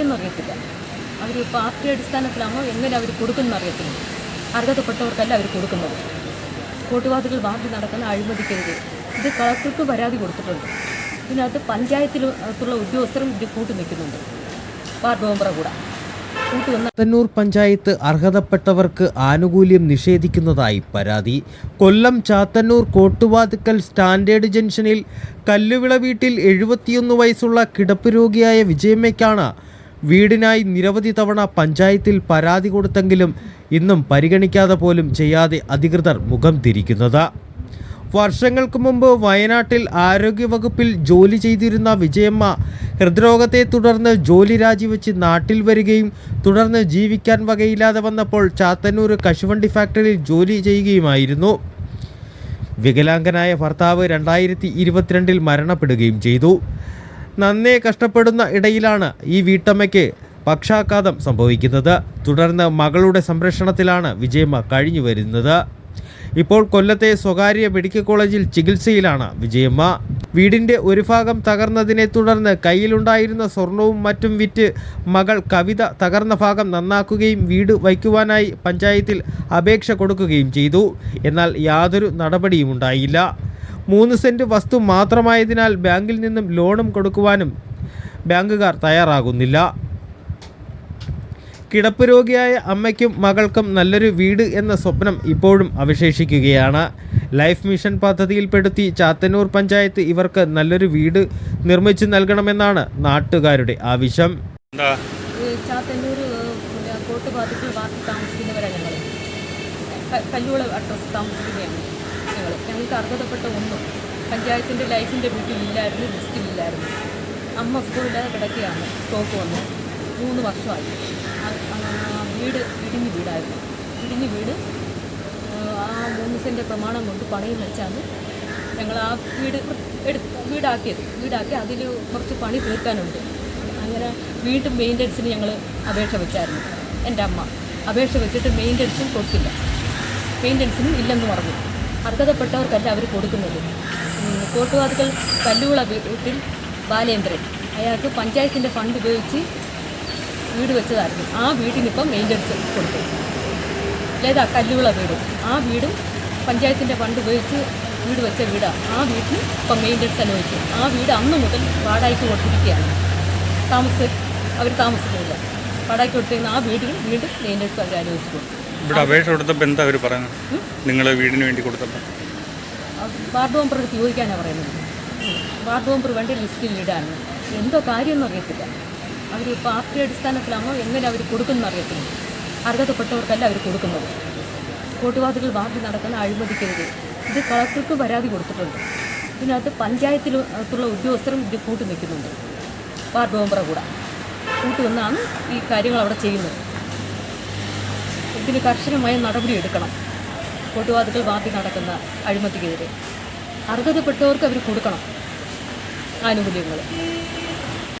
കാര്യമൊന്നും അറിയത്തില്ല. അവർ പാർട്ടി അടിസ്ഥാനത്തിലാണോ എങ്ങനെ അവർ കൊടുക്കുന്നു അറിയത്തില്ല. അർഹതപ്പെട്ടവർക്കല്ല അവർ കൊടുക്കുന്നത്. കൂട്ടുവാദികൾ വാർഡ് നടക്കുന്ന അഴിമതിക്കെതിരെ ഇത് കളക്ടർക്ക് പരാതി കൊടുത്തിട്ടുണ്ട്. ഇതിനകത്ത് പഞ്ചായത്തിലുള്ള ഉദ്യോഗസ്ഥരും ഇത് കൂട്ടി നിൽക്കുന്നുണ്ട്. വാർഡ് മെമ്പറെ കൂടെ. ൂർ പഞ്ചായത്ത് അർഹതപ്പെട്ടവർക്ക് ആനുകൂല്യം നിഷേധിക്കുന്നതായി പരാതി. കൊല്ലം ചാത്തന്നൂർ കോട്ടുവാതുക്കൽ സ്റ്റാൻഡേർഡ് ജംഗ്ഷനിൽ കല്ലുവിള വീട്ടിൽ എഴുപത്തിയൊന്ന് വയസ്സുള്ള കിടപ്പ് രോഗിയായ വിജയമ്മയ്ക്കാണ് വീടിനായി നിരവധി തവണ പഞ്ചായത്തിൽ പരാതി കൊടുത്തെങ്കിലും ഇന്നും പരിഗണിക്കാതെ പോലും ചെയ്യാതെ അധികൃതർ മുഖം തിരിക്കുന്നത്. വർഷങ്ങൾക്ക് മുമ്പ് വയനാട്ടിൽ ആരോഗ്യവകുപ്പിൽ ജോലി ചെയ്തിരുന്ന വിജയമ്മ ഹൃദ്രോഗത്തെ തുടർന്ന് ജോലി രാജിവെച്ച് നാട്ടിൽ വരികയും തുടർന്ന് ജീവിക്കാൻ വകയില്ലാതെ വന്നപ്പോൾ ചാത്തന്നൂർ കശുവണ്ടി ഫാക്ടറിയിൽ ജോലി ചെയ്യുകയുമായിരുന്നു. വികലാംഗനായ ഭർത്താവ് രണ്ടായിരത്തി ഇരുപത്തിരണ്ടിൽ മരണപ്പെടുകയും ചെയ്തു. നന്നേ കഷ്ടപ്പെടുന്ന ഇടയിലാണ് ഈ വീട്ടമ്മയ്ക്ക് പക്ഷാഘാതം സംഭവിക്കുന്നത്. തുടർന്ന് മകളുടെ സംരക്ഷണത്തിലാണ് വിജയമ്മ കഴിഞ്ഞു വരുന്നത്. ഇപ്പോൾ കൊല്ലത്തെ സ്വകാര്യ മെഡിക്കൽ കോളേജിൽ ചികിത്സയിലാണ് വിജയമ്മ. വീടിന്റെ ഒരു ഭാഗം തകർന്നതിനെ തുടർന്ന് കയ്യിലുണ്ടായിരുന്ന സ്വർണവും മറ്റും വിറ്റ് മകൾ കവിത തകർന്ന ഭാഗം നന്നാക്കുകയും വീട് വയ്ക്കുവാനായി പഞ്ചായത്തിൽ അപേക്ഷ കൊടുക്കുകയും ചെയ്തു. എന്നാൽ യാതൊരു നടപടിയും ഉണ്ടായില്ല മൂന്ന് സെന്റ് വസ്തു മാത്രമായതിനാൽ ബാങ്കിൽ നിന്നും ലോണും കൊടുക്കുവാനും ബാങ്കുകാർ തയ്യാറാകുന്നില്ല. കിടപ്പ് രോഗിയായ അമ്മയ്ക്കും മകൾക്കും നല്ലൊരു വീട് എന്ന സ്വപ്നം ഇപ്പോഴും അവശേഷിക്കുകയാണ്. ലൈഫ് മിഷൻ പദ്ധതിയിൽപ്പെടുത്തി ചാത്തന്നൂർ പഞ്ചായത്ത് ഇവർക്ക് നല്ലൊരു വീട് നിർമ്മിച്ചു നൽകണമെന്നാണ് നാട്ടുകാരുടെ ആവശ്യം. ചാത്തന്നൂർ താമസിക്കുന്നവരാണ് ഞങ്ങൾ കല്ലുവള അഡ്രസ് താമസിക്കുന്നതാണ്. ഞങ്ങൾ ഞങ്ങൾക്ക് അർഹതപ്പെട്ട ഒന്നും പഞ്ചായത്തിന്റെ ലൈഫിന്റെ വീട്ടിലില്ലായിരുന്നു ലിസ്റ്റിലില്ലായിരുന്നു. അമ്മ സ്കൂളില്ലാതെ കിടക്കുകയാണ് സ്റ്റോക്ക് വന്ന്. മൂന്ന് വർഷമായി. വീട് ഇടിഞ്ഞ് വീടായിരുന്നു. ഇടിഞ്ഞ് വീട് ആ മൂന്ന് സെന്റ് പ്രമാണം കൊണ്ട് പണയം വെച്ചാണ് ഞങ്ങൾ ആ വീട് എടുത്ത് വീടാക്കിയത്. വീടാക്കി അതിൽ കുറച്ച് പണി തീർക്കാനുണ്ട്. അങ്ങനെ വീണ്ടും മെയിന്റനൻസിന് ഞങ്ങൾ അപേക്ഷ വെച്ചായിരുന്നു. എന്റെ അമ്മ അപേക്ഷ വെച്ചിട്ട് മെയിന്റനൻസും കൊടുത്തില്ല. മെയിന്റനൻസിനും ഇല്ലെന്ന് പറഞ്ഞു. അർഹതപ്പെട്ടവർക്കല്ല അവർ കൊടുക്കുന്നത്. കോട്ടുവാതുക്കൾ കല്ലുകള വീട്ടിൽ ബാലേന്ദ്രൻ. അയാൾക്ക് പഞ്ചായത്തിന്റെ ഫണ്ട് ഉപയോഗിച്ച് വീട് വെച്ചതായിരുന്നു. ആ വീടിനിപ്പം മെയിന്റനൻസ് കൊടുത്തു. ലേതാ കല്ലുകള വീട്? ആ വീടും പഞ്ചായത്തിന്റെ ഫണ്ട് ഉപയോഗിച്ച് വീട് വെച്ച വീടാണ് ആ വീട്ടിൽ ഇപ്പം മെയിന്റനൻസ് അനുവദിച്ചു. ആ വീട് അന്ന് മുതൽ വാടകയ്ക്ക് കൊടുത്തിരിക്കുകയാണ്. താമസ അവർ താമസിക്കുന്നില്ല. വാടകയ്ക്ക് കൊടുത്തിരുന്ന ആ വീടുകൾ വീണ്ടും മെയിന്റനൻസ് അവർ അനുവദിച്ചു കൊടുത്തു. ഇവിടെ അപേക്ഷ കൊടുത്തപ്പോൾ എന്താ അവർ പറയുന്നത്? നിങ്ങൾ വീടിന് വേണ്ടി കൊടുത്തപ്പോൾ വാർഡ് മെമ്പർ ചോദിക്കാനാണ് പറയുന്നത്. വാർഡ് മെമ്പർ വേണ്ടി ലിസ്റ്റിൽ ഇടാണ് എന്തോ കാര്യമൊന്നും അറിയത്തില്ല. അവർ പാർട്ടി അടിസ്ഥാനത്തിലാണോ? എങ്ങനെ അവർ കൊടുക്കുന്നു അറിയത്തില്ല. അർഹതപ്പെട്ടവർക്കല്ല അവർ കൊടുക്കുന്നത്. കോട്ടുവാദികൾ വാർഡിൽ നടക്കുന്ന അഴിമതിക്കെതിരെ ഇത് കളക്ടർക്ക് പരാതി കൊടുത്തിട്ടുണ്ട്. ഇതിനകത്ത് പഞ്ചായത്തിലുള്ള ഉദ്യോഗസ്ഥരും ഇത് കൂട്ടി നിൽക്കുന്നുണ്ട്. വാർഡ് മെമ്പറെ കൂടെ. കൂട്ടി വന്നാണ് ഈ കാര്യങ്ങൾ അവിടെ ചെയ്യുന്നത്. ഇതിന് കർശനമായ നടപടി എടുക്കണം. കോട്ടുവാദികൾ വാർഡിൽ നടക്കുന്ന അഴിമതിക്കെതിരെ. അർഹതപ്പെട്ടവർക്ക് അവർ കൊടുക്കണം. ആനുകൂല്യങ്ങൾ.